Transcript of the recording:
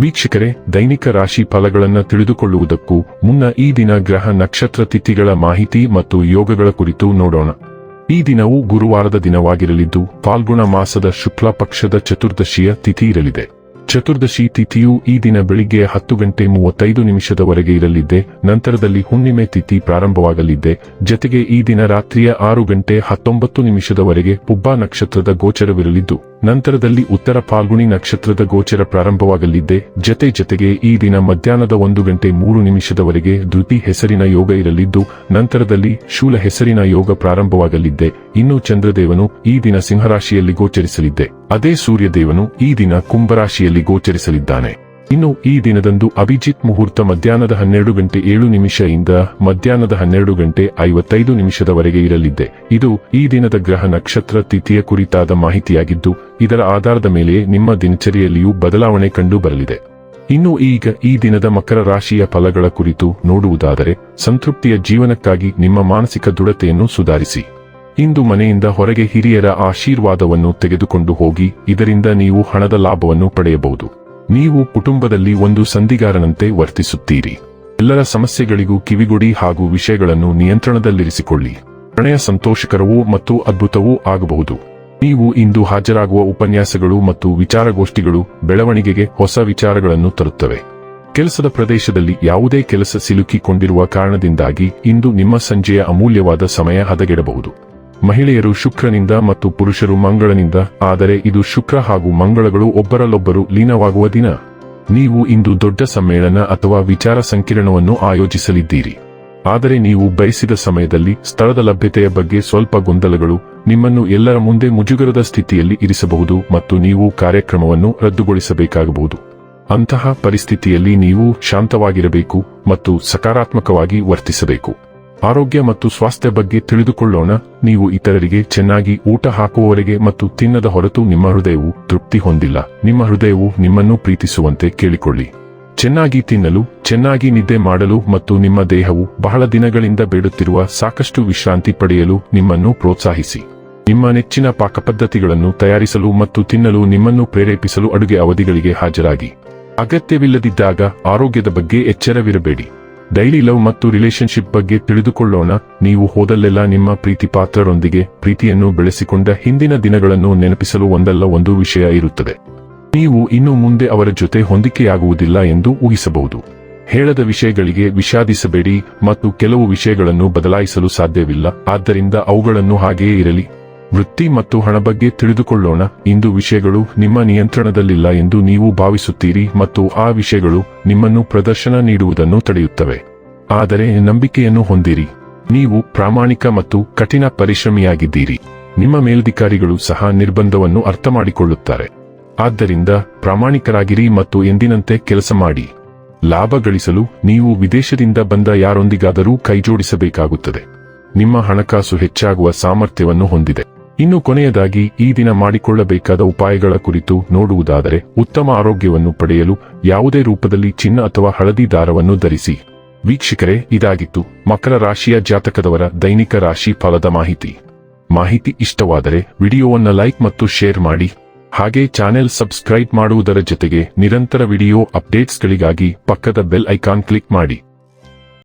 ವೀಕ್ಷಕರೇ, ದೈನಿಕ ರಾಶಿ ಫಲಗಳನ್ನು ತಿಳಿದುಕೊಳ್ಳುವುದಕ್ಕೂ ಮುನ್ನ ಈ ದಿನ ಗ್ರಹ ನಕ್ಷತ್ರ ತಿಥಿಗಳ ಮಾಹಿತಿ ಮತ್ತು ಯೋಗಗಳ ಕುರಿತು ನೋಡೋಣ. ಈ ದಿನವು ಗುರುವಾರದ ದಿನವಾಗಿರಲಿದ್ದು, ಫಾಲ್ಗುಣ ಮಾಸದ ಶುಕ್ಲ ಪಕ್ಷದ ಚತುರ್ದಶಿಯ ತಿಥಿ ಇರಲಿದೆ. ಚತುರ್ದಶಿ ತಿಥಿಯು ಈ ದಿನ ಬೆಳಿಗ್ಗೆ ಹತ್ತು ಗಂಟೆ ಮೂವತ್ತೈದು ನಿಮಿಷದವರೆಗೆ ಇರಲಿದ್ದೆ, ನಂತರದಲ್ಲಿ ಹುಣ್ಣಿಮೆ ತಿಥಿ ಪ್ರಾರಂಭವಾಗಲಿದ್ದೆ, ಜತೆಗೆ ಈ ದಿನ ರಾತ್ರಿಯ ಆರು ಗಂಟೆ ಹತ್ತೊಂಬತ್ತು ನಿಮಿಷದವರೆಗೆ ಪುಬ್ಬಾ ನಕ್ಷತ್ರದ ಗೋಚರವಿರಲಿದ್ದು, ನಂತರದಲ್ಲಿ ಉತ್ತರ ಫಾಲ್ಗುಣಿ ನಕ್ಷತ್ರದ ಗೋಚರ ಪ್ರಾರಂಭವಾಗಲಿದ್ದೆ, ಜತೆ ಜತೆಗೆ ಈ ದಿನ ಮಧ್ಯಾಹ್ನದ ಒಂದು ಗಂಟೆ ಮೂರು ನಿಮಿಷದವರೆಗೆ ಧೃತಿ ಹೆಸರಿನ ಯೋಗ ಇರಲಿದ್ದು, ನಂತರದಲ್ಲಿ ಶೂಲ ಹೆಸರಿನ ಯೋಗ ಪ್ರಾರಂಭವಾಗಲಿದ್ದೆ, ಇನ್ನು ಚಂದ್ರದೇವನು ಈ ದಿನ ಸಿಂಹರಾಶಿಯಲ್ಲಿ ಗೋಚರಿಸಲಿದ್ದೆ. ಅದೇ ಸೂರ್ಯದೇವನು ಈ ದಿನ ಕುಂಭರಾಶಿಯಲ್ಲಿ ಗೋಚರಿಸಲಿದ್ದಾನೆ. ಇನ್ನು ಈ ದಿನದಂದು ಅಭಿಜಿತ್ ಮುಹೂರ್ತ ಮಧ್ಯಾಹ್ನದ ಹನ್ನೆರಡು ಗಂಟೆ ಏಳು ನಿಮಿಷದಿಂದ ಮಧ್ಯಾಹ್ನದ ಹನ್ನೆರಡು ಗಂಟೆ ಐವತ್ತೈದು ನಿಮಿಷದವರೆಗೆ ಇರಲಿದ್ದೆ. ಇದು ಈ ದಿನದ ಗ್ರಹ ನಕ್ಷತ್ರ ತಿಥಿಯ ಕುರಿತಾದ ಮಾಹಿತಿಯಾಗಿದ್ದು, ಇದರ ಆಧಾರದ ಮೇಲೆ ನಿಮ್ಮ ದಿನಚರಿಯಲ್ಲಿಯೂ ಬದಲಾವಣೆ ಕಂಡು ಬರಲಿದೆ. ಇನ್ನು ಈಗ ಈ ದಿನದ ಮಕರ ರಾಶಿಯ ಫಲಗಳ ಕುರಿತು ನೋಡುವುದಾದರೆ, ಸಂತೃಪ್ತಿಯ ಜೀವನಕ್ಕಾಗಿ ನಿಮ್ಮ ಮಾನಸಿಕ ದೃಢತೆಯನ್ನು ಸುಧಾರಿಸಿ. ಇಂದು ಮನೆಯಿಂದ ಹೊರಗೆ ಹಿರಿಯರ ಆಶೀರ್ವಾದವನ್ನು ತೆಗೆದುಕೊಂಡು ಹೋಗಿ, ಇದರಿಂದ ನೀವು ಹಣದ ಲಾಭವನ್ನು ಪಡೆಯಬಹುದು. ನೀವು ಕುಟುಂಬದಲ್ಲಿ ಒಂದು ಸಂಧಿಗಾರನಂತೆ ವರ್ತಿಸುತ್ತೀರಿ. ಎಲ್ಲರ ಸಮಸ್ಯೆಗಳಿಗೂ ಕಿವಿಗೊಡಿ ಹಾಗೂ ವಿಷಯಗಳನ್ನು ನಿಯಂತ್ರಣದಲ್ಲಿರಿಸಿಕೊಳ್ಳಿ. ಪ್ರಣಯ ಸಂತೋಷಕರವೂ ಮತ್ತು ಅದ್ಭುತವೂ ಆಗಬಹುದು. ನೀವು ಇಂದು ಹಾಜರಾಗುವ ಉಪನ್ಯಾಸಗಳು ಮತ್ತು ವಿಚಾರಗೋಷ್ಠಿಗಳು ಬೆಳವಣಿಗೆಗೆ ಹೊಸ ವಿಚಾರಗಳನ್ನು ತರುತ್ತವೆ. ಕೆಲಸದ ಪ್ರದೇಶದಲ್ಲಿ ಯಾವುದೇ ಕೆಲಸ ಸಿಲುಕಿಕೊಂಡಿರುವ ಕಾರಣದಿಂದಾಗಿ ಇಂದು ನಿಮ್ಮ ಸಂಜೆಯ ಅಮೂಲ್ಯವಾದ ಸಮಯ ಹದಗೆಡಬಹುದು. ಮಹಿಳೆಯರು ಶುಕ್ರನಿಂದ ಮತ್ತು ಪುರುಷರು ಮಂಗಳನಿಂದ, ಆದರೆ ಇದು ಶುಕ್ರ ಹಾಗೂ ಮಂಗಳಗಳು ಒಬ್ಬರಲ್ಲೊಬ್ಬರು ಲೀನವಾಗುವ ದಿನ. ನೀವು ಇಂದು ದೊಡ್ಡ ಸಮ್ಮೇಳನ ಅಥವಾ ವಿಚಾರ ಸಂಕಿರಣವನ್ನು ಆಯೋಜಿಸಲಿದ್ದೀರಿ. ಆದರೆ ನೀವು ಬಯಸಿದ ಸಮಯದಲ್ಲಿ ಸ್ಥಳದ ಲಭ್ಯತೆಯ ಬಗ್ಗೆ ಸ್ವಲ್ಪ ಗೊಂದಲಗಳು ನಿಮ್ಮನ್ನು ಎಲ್ಲರ ಮುಂದೆ ಮುಜುಗರದ ಸ್ಥಿತಿಯಲ್ಲಿ ಇರಿಸಬಹುದು ಮತ್ತು ನೀವು ಕಾರ್ಯಕ್ರಮವನ್ನು ರದ್ದುಗೊಳಿಸಬೇಕಾಗಬಹುದು. ಅಂತಹ ಪರಿಸ್ಥಿತಿಯಲ್ಲಿ ನೀವು ಶಾಂತವಾಗಿರಬೇಕು ಮತ್ತು ಸಕಾರಾತ್ಮಕವಾಗಿ ವರ್ತಿಸಬೇಕು. ಆರೋಗ್ಯ ಮತ್ತು ಸ್ವಾಸ್ಥ್ಯ ಬಗ್ಗೆ ತಿಳಿದುಕೊಳ್ಳೋಣ. ನೀವು ಇತರರಿಗೆ ಚೆನ್ನಾಗಿ ಊಟ ಹಾಕುವವರೆಗೆ ಮತ್ತು ತಿನ್ನದ ಹೊರತು ನಿಮ್ಮ ಹೃದಯವು ತೃಪ್ತಿ ಹೊಂದಿಲ್ಲ. ನಿಮ್ಮ ಹೃದಯವು ನಿಮ್ಮನ್ನು ಪ್ರೀತಿಸುವಂತೆ ಕೇಳಿಕೊಳ್ಳಿ. ಚೆನ್ನಾಗಿ ತಿನ್ನಲು, ಚೆನ್ನಾಗಿ ನಿದ್ದೆ ಮಾಡಲು ಮತ್ತು ನಿಮ್ಮ ದೇಹವು ಬಹಳ ದಿನಗಳಿಂದ ಬೇಡುತ್ತಿರುವ ಸಾಕಷ್ಟು ವಿಶ್ರಾಂತಿ ಪಡೆಯಲು ನಿಮ್ಮನ್ನು ಪ್ರೋತ್ಸಾಹಿಸಿ. ನಿಮ್ಮ ನೆಚ್ಚಿನ ಪಾಕಪದ್ಧತಿಗಳನ್ನು ತಯಾರಿಸಲು ಮತ್ತು ತಿನ್ನಲು ನಿಮ್ಮನ್ನು ಪ್ರೇರೇಪಿಸಲು ಅಡುಗೆ ಅವಧಿಗಳಿಗೆ ಹಾಜರಾಗಿ. ಅಗತ್ಯವಿಲ್ಲದಿದ್ದಾಗ ಆರೋಗ್ಯದ ಬಗ್ಗೆ ಎಚ್ಚರವಿರಬೇಡಿ. ಡೈಲಿ ಲವ್ ಮತ್ತು ರಿಲೇಶನ್ಶಿಪ್ ಬಗ್ಗೆ ತಿಳಿದುಕೊಳ್ಳೋಣ. ನೀವು ಹೋದಲ್ಲೆಲ್ಲ ನಿಮ್ಮ ಪ್ರೀತಿ ಪಾತ್ರರೊಂದಿಗೆ ಪ್ರೀತಿಯನ್ನು ಬೆಳೆಸಿಕೊಂಡ ಹಿಂದಿನ ದಿನಗಳನ್ನು ನೆನಪಿಸಲು ಒಂದಲ್ಲ ಒಂದು ವಿಷಯ ಇರುತ್ತದೆ. ನೀವು ಇನ್ನು ಮುಂದೆ ಅವರ ಜೊತೆ ಹೊಂದಿಕೆಯಾಗುವುದಿಲ್ಲ ಎಂದು ಊಹಿಸಬಹುದು. ಹೇಳದ ವಿಷಯಗಳಿಗೆ ವಿಷಾದಿಸಬೇಡಿ ಮತ್ತು ಕೆಲವು ವಿಷಯಗಳನ್ನು ಬದಲಾಯಿಸಲು ಸಾಧ್ಯವಿಲ್ಲ. ಆದ್ದರಿಂದ ಅವುಗಳನ್ನು ಹಾಗೆಯೇ ಇರಲಿ. ವೃತ್ತಿ ಮತ್ತು ಹಣ ಬಗ್ಗೆ ತಿಳಿದುಕೊಳ್ಳೋಣ. ಇಂದು ವಿಷಯಗಳು ನಿಮ್ಮ ನಿಯಂತ್ರಣದಲ್ಲಿಲ್ಲ ಎಂದು ನೀವು ಭಾವಿಸುತ್ತೀರಿ ಮತ್ತು ಆ ವಿಷಯಗಳು ನಿಮ್ಮನ್ನು ಪ್ರದರ್ಶನ ನೀಡುವುದನ್ನು ತಡೆಯುತ್ತವೆ. ಆದರೆ ನಂಬಿಕೆಯನ್ನು ಹೊಂದಿರಿ. ನೀವು ಪ್ರಾಮಾಣಿಕ ಮತ್ತು ಕಠಿಣ ಪರಿಶ್ರಮಿಯಾಗಿದ್ದೀರಿ. ನಿಮ್ಮ ಮೇಲಧಿಕಾರಿಗಳು ಸಹ ನಿರ್ಬಂಧವನ್ನು ಅರ್ಥಮಾಡಿಕೊಳ್ಳುತ್ತಾರೆ. ಆದ್ದರಿಂದ ಪ್ರಾಮಾಣಿಕರಾಗಿರಿ ಮತ್ತು ಎಂದಿನಂತೆ ಕೆಲಸ ಮಾಡಿ. ಲಾಭ ಗಳಿಸಲು ನೀವು ವಿದೇಶದಿಂದ ಬಂದ ಯಾರೊಂದಿಗಾದರೂ ಕೈಜೋಡಿಸಬೇಕಾಗುತ್ತದೆ. ನಿಮ್ಮ ಹಣಕಾಸು ಹೆಚ್ಚಾಗುವ ಸಾಮರ್ಥ್ಯವನ್ನು ಹೊಂದಿದೆ. ಇನ್ನು ಕೊನೆಯದಾಗಿ ಈ ದಿನ ಮಾಡಿಕೊಳ್ಳಬೇಕಾದ ಉಪಾಯಗಳ ಕುರಿತು ನೋಡುವುದಾದರೆ ಉತ್ತಮ ಆರೋಗ್ಯವನ್ನು ಪಡೆಯಲು ಯಾವುದೇ ರೂಪದಲ್ಲಿ ಚಿನ್ನ ಅಥವಾ ಹಳದಿ ದಾರವನ್ನು ಧರಿಸಿ. ವೀಕ್ಷಕರೇ, ಇದಾಗಿತ್ತು ಮಕರ ರಾಶಿಯ ಜಾತಕದವರ ದೈನಿಕ ರಾಶಿ ಫಲದ ಮಾಹಿತಿ. ಮಾಹಿತಿ ಇಷ್ಟವಾದರೆ ವಿಡಿಯೋವನ್ನು ಲೈಕ್ ಮತ್ತು ಶೇರ್ ಮಾಡಿ. ಹಾಗೆ ಚಾನೆಲ್ ಸಬ್ಸ್ಕ್ರೈಬ್ ಮಾಡುವುದರ ಜೊತೆಗೆ ನಿರಂತರ ವಿಡಿಯೋ ಅಪ್ಡೇಟ್ಸ್ಗಳಿಗಾಗಿ ಪಕ್ಕದ ಬೆಲ್ ಐಕಾನ್ ಕ್ಲಿಕ್ ಮಾಡಿ.